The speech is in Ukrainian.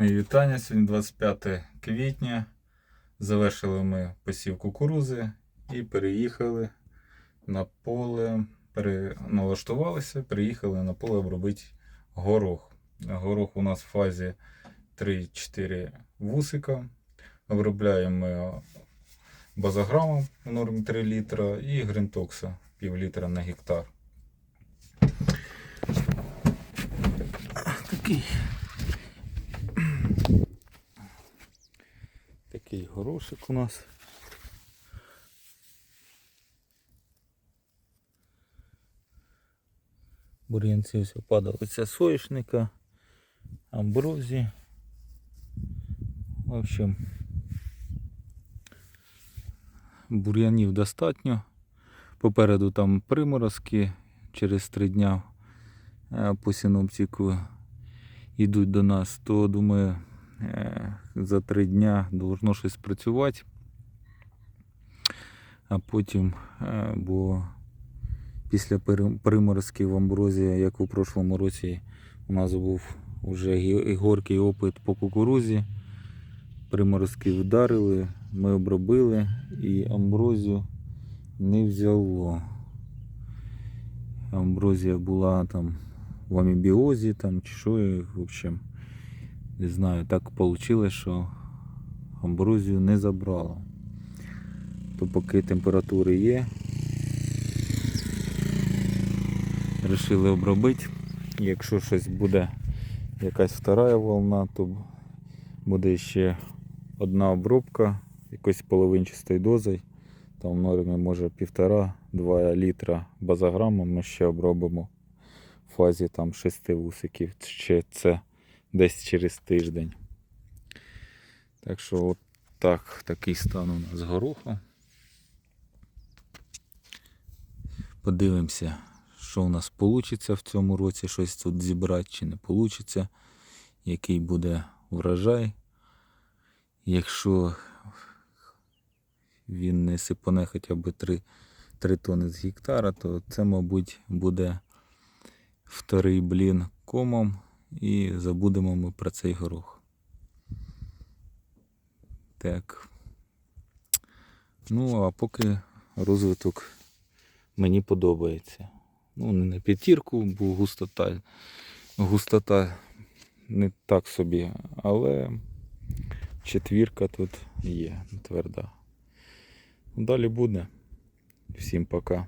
Мої вітання. Сьогодні 25 квітня. Завершили ми посів кукурузи і переїхали на поле. Переналаштувалися, переїхали на поле обробити горох. Горох у нас в фазі 3-4 вусика. Обробляємо базограмом в нормі 3 літра і гринтокса пів літра на гектар. Такий Такий горошик у нас. Бур'янці ось падали. Це соєшника, амброзії. В общем, бур'янів достатньо. Попереду там приморозки через три дня е, по синоптику йдуть до нас, то думаю, за три дня должно щось працювати. А потім, е, бо після приморозків в амброзії, як у прошлому році, у нас був вже горький опит по кукурузі. Приморозки вдарили, ми обробили і амброзію не взяло. Амброзія була там в амібіозі там, чи що, в общем, не знаю, так вийшло, що амброзію не забрало. То поки температури є, вирішили обробити. Якщо щось буде, якась втора волна, то буде ще одна обробка якоюсь половинчастою дозою. Там в нормі може 1,5-2 літра базограма ми ще обробимо в фазі там 6 вусиків. Ще це десь через тиждень. Так що от так, такий стан у нас з горохом. Подивимося, що у нас вийде в цьому році, щось тут зібрати чи не вийде, який буде врожай. Якщо він не сипане хоча б 3, 3 тони з гектара, то це, мабуть, буде вторий блін комом і забудемо ми про цей горох. Так. Ну, а поки розвиток мені подобається. Ну, не на п'ятірку, бо густота, густота не так собі, але четвірка тут є тверда. Далі буде. Всім пока.